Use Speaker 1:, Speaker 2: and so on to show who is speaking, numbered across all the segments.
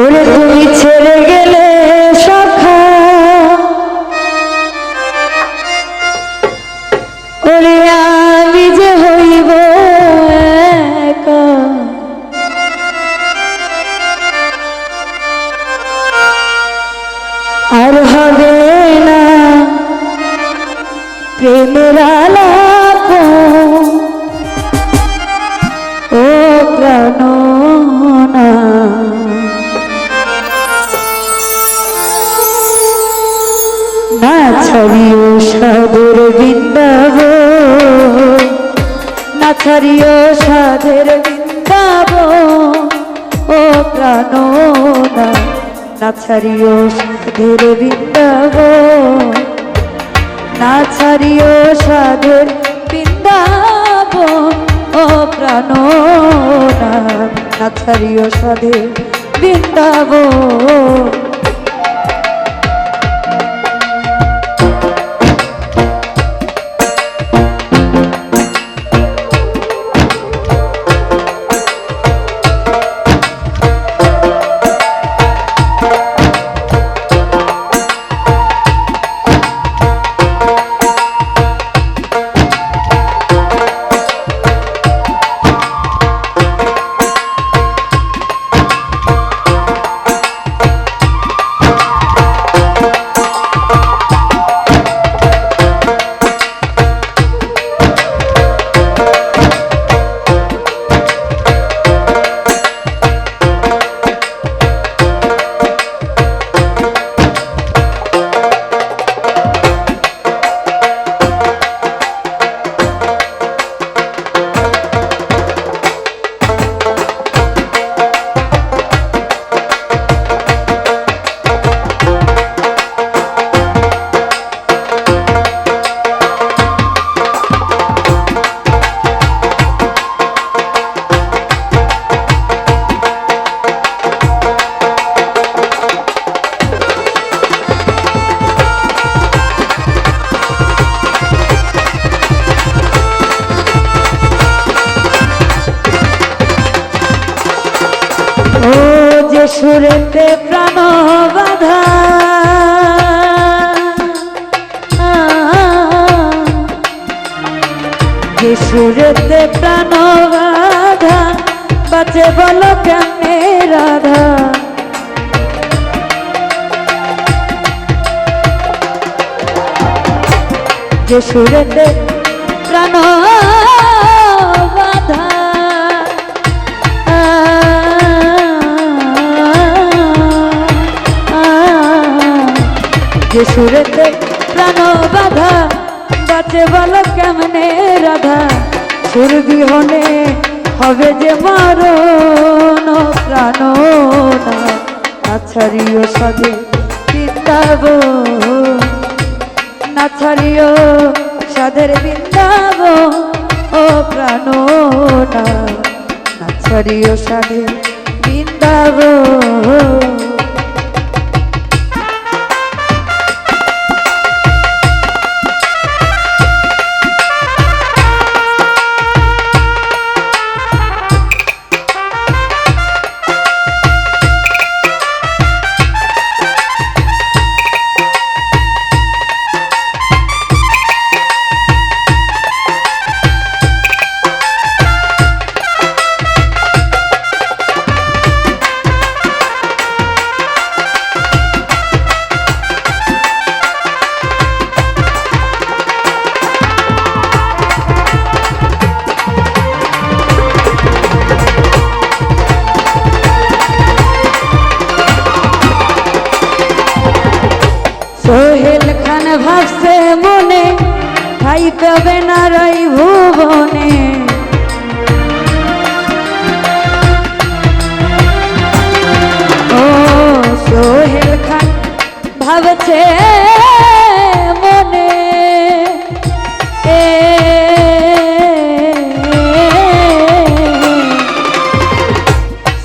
Speaker 1: ওরে তুমি ছেড়ে গেলে সখা ওরে আমি যে হইব। আর হবে না প্রেমের আলাপ ছাড়িও সাদের বৃন্দাব না ছাড়িও সাদের বৃন্দাব ও প্রাণ না না ছাড়িও সাদের বৃন্দাব না ছাড়িও সাদের বৃন্দাব ও প্রাণ না না ছাড়িও সাদের বৃন্দাব সুরেতে প্রাণ বাধা। সুরেতে প্রাণ বাধা বাঁচে বলো কেমনে রাধা। যে সুরেতে প্রাণ যে সুরেতে প্রাণ বাধা, বাঁচে বলো কেমনে রাধা? সুর বিহনে হবে যে মারণ, প্রাণ না। ছাড়িও সদে বৃন্দাব না ছাড়িও সাদের বৃন্দাব ও প্রাণ না। না ছাড়িও সাদের বৃন্দাব ভাবছে মনে ঠাই পাবে না রাই ভুবনে। ও সোহেল খান ভাবছে মনে।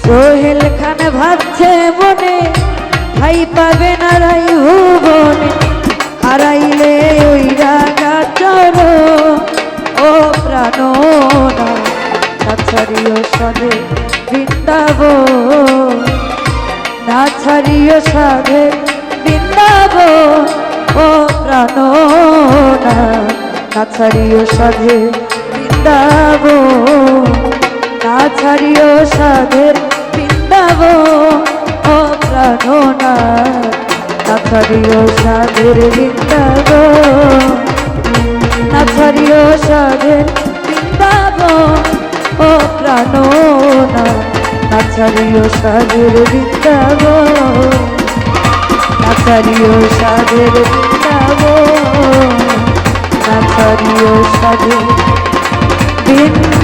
Speaker 1: সোহেল খান ভাবছে মনে, ভাই পাবে ছাড়িও সদে বৃন্দাব না ছাড়িও সাধে বৃন্দাব ও প্রাণ না ছাড়িও সাধে বৃন্দাব না ছাড়িও সাধের বৃন্দাব ও প্রাণ না ছাড়িও সাধের বৃন্দাব প্রাণ না নাচারিও সাধের বৃন্দাব না ছাড়িও সাধের বৃন্দাব না সাধের বৃন্দাব